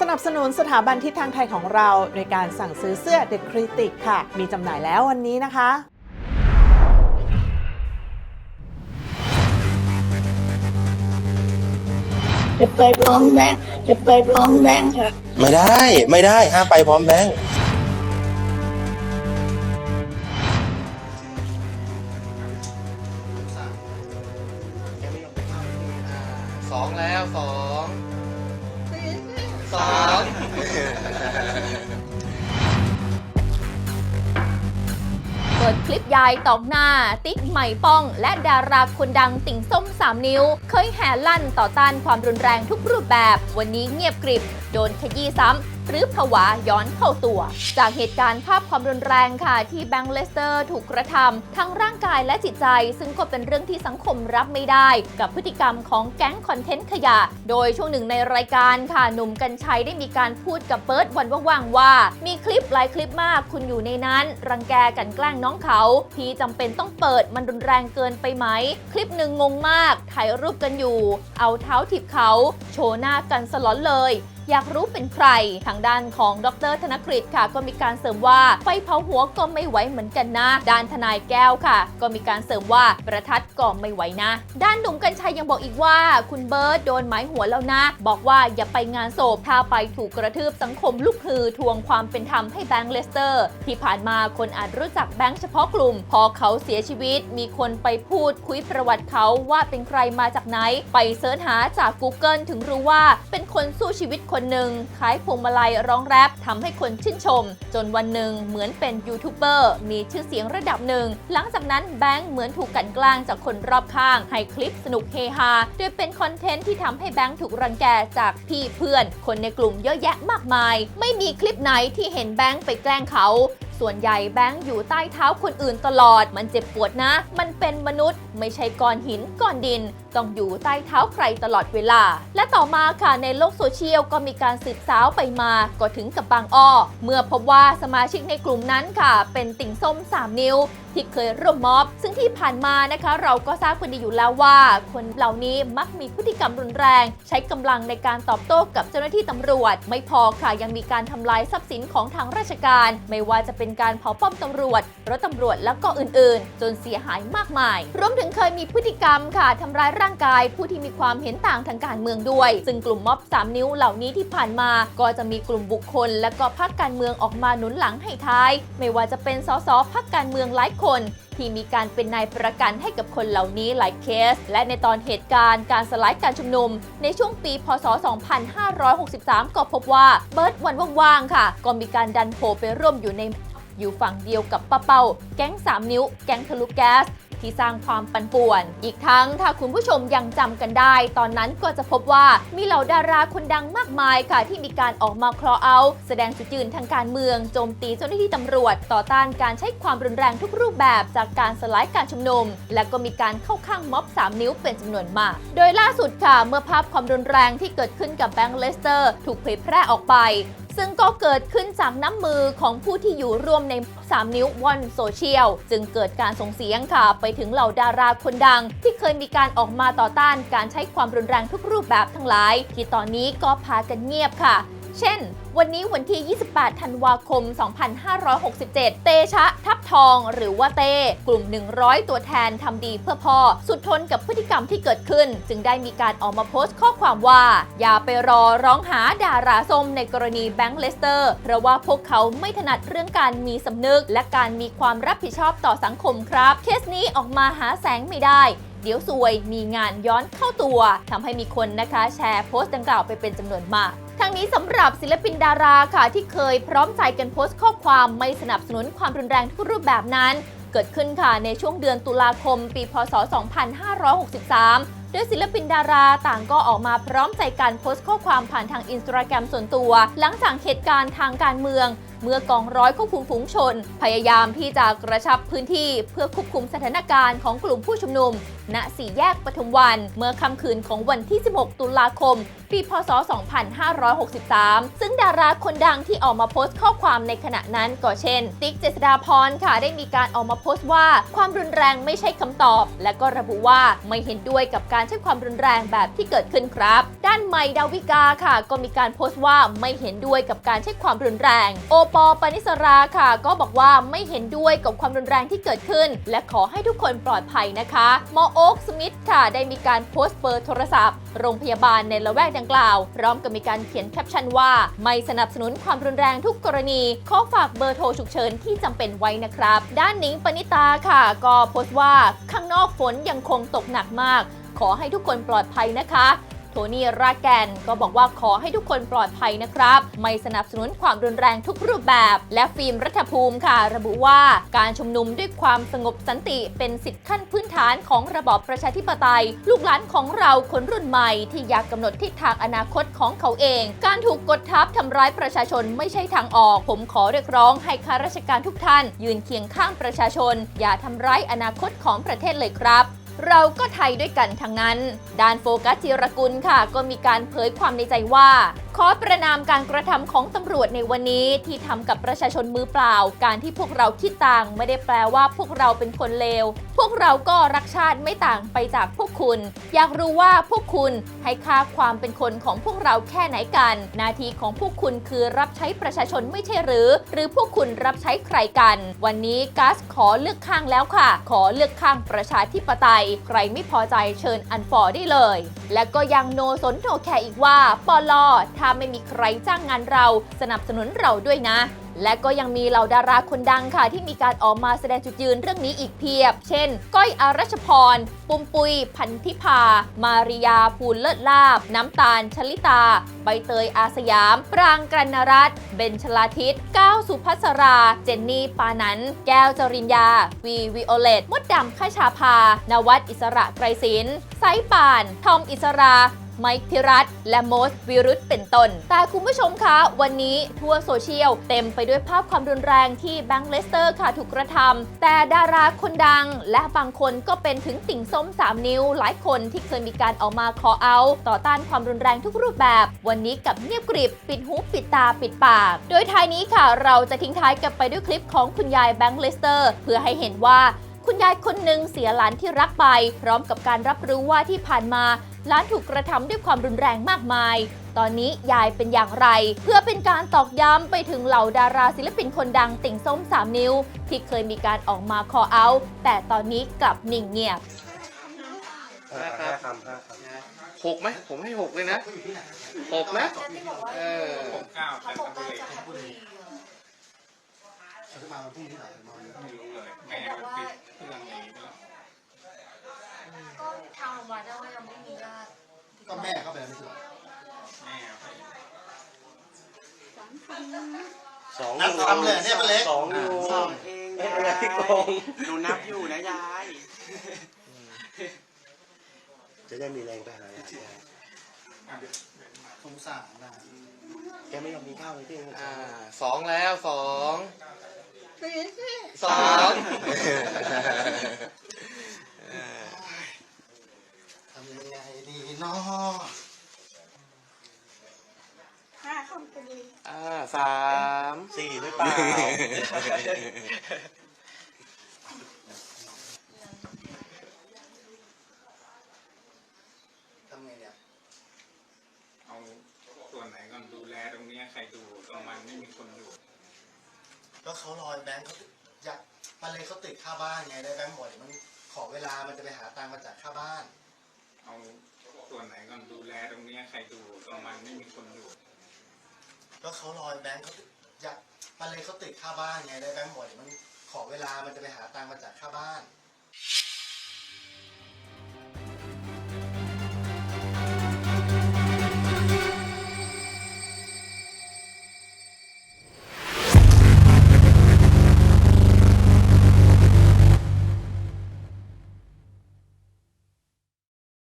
สนับสนุนสถาบันทิศทางไทยของเราโดยการสั่งซื้อเสื้อ The Critic ค่ะ มีจำหน่ายแล้ววันนี้นะคะจะไปพร้อมแบงค์จะไปพร้อมแบงค์ค่ะ ไม่ได้ไม่ได้ห้ามไปพร้อมแบงค์สองแล้วสอง สองเปิดคลิปยายตอกหน้า ติ๊กใหม่ป้อง และดาราคนดังติ่งส้ม 3 นิ้ว เคยแห่ลั่นต่อต้านความรุนแรงทุกรูปแบบ วันนี้เงียบกริบ โดนขยี้ซ้ำ หรือผวาย้อนเข้าตัว จากเหตุการณ์ภาพความรุนแรงค่ะ ที่แบงค์เลสเตอร์ถูกกระทำทั้งร่างกายและจิตใจ ซึ่งก็เป็นเรื่องที่สังคมรับไม่ได้ กับพฤติกรรมของแก๊งคอนเทนต์ขยะ โดยช่วงหนึ่งในรายการค่ะหนุ่มกัญชัยได้มีการพูดกับเบิร์ดวันว่างว่า มีคลิปหลายคลิปมากคุณอยู่ในนั้น รังแกกันแกล้งน้องเขา พี่จำเป็นต้องเปิดมันรุนแรงเกินไปไหม คลิปหนึ่งงงมากถ่ายรูปกันอยู่ เอาเท้าถีบเขา โชว์หน้ากันสลอนเลย อยากรู้เป็นใคร ทางด้านของดรธนกฤษค่ะ ก็มีการเสริมว่าไฟเผาหัวก็ไม่ไหวเหมือนกันนะ ด้านทนายแก้วค่ะ ก็มีการเสริมว่าประทัดก็ไม่ไหวนะ ด้านหนุ่มกัญชัยยังบอกอีกว่า คุณเบิร์ตโดนหมายหัวแล้วนะ บอกว่าอย่าไปงานศพถ้าไปถูกกระทืบสังคมลุกฮือทวงความเป็นธรรมให้แบงค์เลสเตอร์ ที่ผ่านมาคนอาจรู้จักแบงค์เฉพาะกลุ่ม พอเขาเสียชีวิต มีคนไปพูดคุยประวัติเขาว่าเป็นใครมาจากไหน ไปเสิร์ชหาจาก Google ถึงรู้ว่าเป็นคนสู้ชีวิตคนหนึ่งขายพวงมาลัยร้องแรปทำให้คนชื่นชม จนวันหนึ่งเหมือนเป็นยูทูบเบอร์มีชื่อเสียงระดับหนึ่ง หลังจากนั้นแบงค์เหมือนถูกกันแกล้งจากคนรอบข้าง ให้คลิปสนุกเฮฮาโดยเป็นคอนเทนต์ที่ทำให้แบงค์ถูกรังแกจากพี่เพื่อน คนในกลุ่มเยอะแยะมากมาย ไม่มีคลิปไหนที่เห็นแบงค์ไปแกล้งเขา ส่วนใหญ่แบงค์อยู่ใต้เท้าคนอื่นตลอด มันเจ็บปวดนะ มันเป็นมนุษย์ ไม่ใช่ก้อนหินก้อนดิน ต้องอยู่ใต้เท้าใครตลอดเวลา และต่อมาค่ะในโลกโซเชียลก็มีการสืบสาวไปมาก็ถึงกับบางอ้อ เมื่อพบว่าสมาชิกในกลุ่มนั้นค่ะ เป็นติ่งส้ม 3 นิ้วที่เคยร่วมม็อบ ซึ่งที่ผ่านมานะคะ เราก็ทราบกันดีอยู่แล้วว่า คนเหล่านี้มักมีพฤติกรรมรุนแรง ใช้กำลังในการตอบโต้กับเจ้าหน้าที่ตำรวจ ไม่พอค่ะยังมีการทำลายทรัพย์สินของทางราชการ ไม่ว่าจะเป็นการเผาป้อมตำรวจรถตำรวจแล้วก็อื่นๆ จนเสียหายมากมาย รวมถึงเคยมีพฤติกรรมค่ะทำร้ายร่างกาย ผู้ที่มีความเห็นต่างทางการเมืองด้วย ซึ่งกลุ่มม็อบ 3 นิ้วเหล่านี้ที่ผ่านมา ก็จะมีกลุ่มบุคคล และก็พรรคการเมืองออกมาหนุนหลังให้ท้าย ไม่ว่าจะเป็นสสพรรคการเมืองหลายคน ที่มีการเป็นนายประกันให้กับคนเหล่านี้หลายเคส และในตอนเหตุการณ์การสลายการชุมนุม ในช่วงปี พศ 2563 ก็พบว่าเบิร์ดวันว่างๆค่ะ ก็มีการดันโผไปร่วมอยู่ในอยู่ฝั่งเดียวกับป้าเป้า แก๊ง 3 นิ้ว แก๊งทะลุแก๊ส ที่สร้างความปั่นป่วน อีกทั้งถ้าคุณผู้ชมยังจำกันได้ ตอนนั้นก็จะพบว่ามีเหล่าดาราคนดังมากมายค่ะ ที่มีการออกมาคลอเอา แสดงจุดยืนทางการเมืองโจมตีเจ้าหน้าที่ตำรวจ ต่อต้านการใช้ความรุนแรงทุกรูปแบบจากการสลายการชุมนุม และก็มีการเข้าข้างม็อบ 3 นิ้วเป็นจำนวนมาก โดยล่าสุดค่ะ เมื่อภาพความรุนแรงที่เกิดขึ้นกับแบงค์เลสเตอร์ ถูกเผยแพร่ออกไปซึ่งก็เกิดขึ้นจากน้ำมือของผู้ที่อยู่ร่วมใน 3 นิ้ววอนโซเชียลจึงเกิดการส่งเสียงค่ะ ไปถึงเหล่าดาราคนดัง ที่เคยมีการออกมาต่อต้านการใช้ความรุนแรงทุกรูปแบบทั้งหลาย ที่ตอนนี้ก็พากันเงียบค่ะ เช่น วันนี้วันที่ 28 ธันวาคม 2567 เตชะทับ ทองหรือว่าเต้ กลุ่ม 100 ตัวแทนทำดีเพื่อพ่อ สุดทนกับพฤติกรรมที่เกิดขึ้น จึงได้มีการออกมาโพสต์ข้อความว่า อย่าไปรอร้องหาดาราส้มในกรณีแบงค์เลสเตอร์ เพราะว่าพวกเขาไม่ถนัดเรื่องการมีสำนึก และการมีความรับผิดชอบต่อสังคมครับ เคสนี้ออกมาหาแสงไม่ได้เดี๋ยวซวยมีงานย้อนเข้าตัวทำให้มีคนนะคะ แชร์โพสต์ดังกล่าวไปเป็นจำนวนมาก งนี้สำหรับศิลปินดาราค่ะ ที่เคยพร้อมใจกันโพสต์ข้อความไม่สนับสนุนความรุนแรงทุกรูปแบบนั้น เกิดขึ้นค่ะในช่วงเดือนตุลาคม ปีพศ 2563 โดยศิลปินดาราต่างก็ออกมาพร้อมใจกันโพสต์ข้อความผ่านทางอินสตาแกรมส่วนตัว หลังจากเหตุการณ์ทางการเมืองเมื่อกองร้อยควบคุมฝูงชน พยายามที่จะกระชับพื้นที่เพื่อควบคุมสถานการณ์ของกลุ่มผู้ชุมนุม ณสี่แยกปทุมวัน เมื่อค่ำคืนของวันที่ 16 ตุลาคม ปีพศ 2563 ซึ่งดาราคนดังที่ออกมาโพสต์ข้อความในขณะนั้นก็เช่น ติ๊กเจษดาพรค่ะได้มีการออกมาโพสต์ว่าความรุนแรงไม่ใช่คำตอบ และก็ระบุว่าไม่เห็นด้วยกับการใช้ความรุนแรงแบบที่เกิดขึ้นครับ ด้านไมดาวิกาค่ะ ก็มีการโพสต์ว่าไม่เห็นด้วยกับการใช้ความรุนแรง โอปอลปานิสราค่ะ ก็บอกว่าไม่เห็นด้วยกับความรุนแรงที่เกิดขึ้น และขอให้ทุกคนปลอดภัยนะคะมอโอ๊กสมิธค่ะได้มีการโพสต์เบอร์โทรศัพท์โรงพยาบาลในละแวกดังกล่าว พร้อมกับมีการเขียนแคปชั่นว่า ไม่สนับสนุนความรุนแรงทุกกรณีขอฝากเบอร์โทรฉุกเฉินที่จำเป็นไว้นะครับ ด้านหนิงปณิตาค่ะ ก็โพสต์ว่าข้างนอกฝนยังคงตกหนักมาก ขอให้ทุกคนปลอดภัยนะคะ โทนี่ราแกนก็บอกว่าขอให้ทุกคนปลอดภัยนะครับ ไม่สนับสนุนความรุนแรงทุกรูปแบบ และฟิล์มรัฐภูมิค่ะ ระบุว่าการชุมนุมด้วยความสงบสันติเป็นสิทธิขั้นพื้นฐานของระบอบประชาธิปไตย ลูกหลานของเราคนรุ่นใหม่ที่อยากกำหนดทิศทางอนาคตของเขาเอง การถูกกดทับทำร้ายประชาชนไม่ใช่ทางออก ผมขอเรียกร้องให้ข้าราชการทุกท่าน ยืนเคียงข้างประชาชน อย่าทำร้ายอนาคตของประเทศเลยครับ เราก็ไทยด้วยกันทั้งนั้น ด้านโฟกัสจิรกุลค่ะ ก็มีการเผยความในใจว่าขอประนามการกระทำของตำรวจในวันนี้ที่ทำกับประชาชนมือเปล่า การที่พวกเราคิดต่างไม่ได้แปลว่าพวกเราเป็นคนเลว พวกเราก็รักชาติไม่ต่างไปจากพวกคุณ อยากรู้ว่าพวกคุณให้ค่าความเป็นคนของพวกเราแค่ไหนกัน หน้าที่ของพวกคุณคือรับใช้ประชาชนไม่ใช่หรือ หรือพวกคุณรับใช้ใครกัน วันนี้กัสขอเลือกข้างแล้วค่ะ ขอเลือกข้างประชาธิปไตย ใครไม่พอใจเชิญอันฟอร์ได้เลย และก็ยังโนสนโนแคร์อีกว่าปลอถ้าไม่มีใครจ้างงานเราสนับสนุนเราด้วยนะ และก็ยังมีเหล่าดาราคนดังค่ะ ที่มีการออกมาแสดงจุดยืนเรื่องนี้อีกเพียบ เช่น ก้อยอารัชพร ปุมปุย พันธิพา มาริยาภูลเลิศลาบ น้ำตาล ชลิตา ใบเตยอาสยาม ปรางกรณรัตน์เบนชลาทิศก้าวสุภัสรา เจนนี่ปานันแก้วจริญญา วีวิโอเลตมดดำข้าชาพานวัดอิสระไกรศิลป์ไซป่าน ทอมอิสรา ไมค์พิรัตและโมสวิรุธเป็นต้น แต่คุณผู้ชมคะ วันนี้ทั่วโซเชียล เต็มไปด้วยภาพความรุนแรงที่แบงค์เลสเตอร์ค่ะถูกกระทำแต่ดาราคนดัง และบางคนก็เป็นถึงติ่งส้ม 3 นิ้ว หลายคนที่เคยมีการออกมาขอเอาต่อต้านความรุนแรงทุกรูปแบบ วันนี้กับเงียบกริบ ปิดหูปิดตาปิดปาก โดยท้ายนี้ค่ะ เราจะทิ้งท้ายกันไปด้วยคลิปของคุณยายแบงค์เลสเตอร์ เพื่อให้เห็นว่าคุณยายคนหนึ่งเสียหลานที่รักไป พร้อมกับการรับรู้ว่าที่ผ่านมา หลานถูกกระทำด้วยความรุนแรงมากมาย ตอนนี้ยายเป็นอย่างไร เพื่อเป็นการตอกย้ำไปถึงเหล่าดาราศิลปินคนดังติ่งส้ม 3 นิ้ว ที่เคยมีการออกมาคอเอา แต่ตอนนี้กลับนิ่งเงียบห้าคำห้าคหกไหมผมให้หกเลยนะหกนะเออก็ทางโรงพยาบาลได้ว่ายังไม่มีญาติ ก็แม่เข้าไปแล้วไม่ใช่เหรอำสองนับคำเลยเนี่ยป้าเล็กสองอยู่สองเองเอ๊ะอะไรที่โกงหนูนับอยู่นะยาย จะได้มีแรงไปหาสงสารนะแกไม่ยอมกินข้าวเลยที่อ่าสองแล้วสองสอง ทำยังไงดีเนาะห้าคำพอดีอ่าสามสี่หรือเปล่า ทำไงเนี่ยเอาส่วนไหนก่อนดูแลตรงเนี้ยใครดูตรงมันไม่มีคนอยู่ก็เขารอยแบงค์เขาอยากป้าเล็กเขาติดค่าบ้านไงได้แบงค์บ่อยมันขอเวลามันจะไปหาตังค์มาจากค่าบ้าน เอา ส่วนไหนก่อนดูแลตรงเนี้ยใครดูตรงมันไม่มีคนดูก็เขารอยแบงค์เขาอยากป้าเลยเขาติดค่าบ้านไงได้แบงค์บ่อยมันขอเวลามันจะไปหาตังค์มาจากค่าบ้าน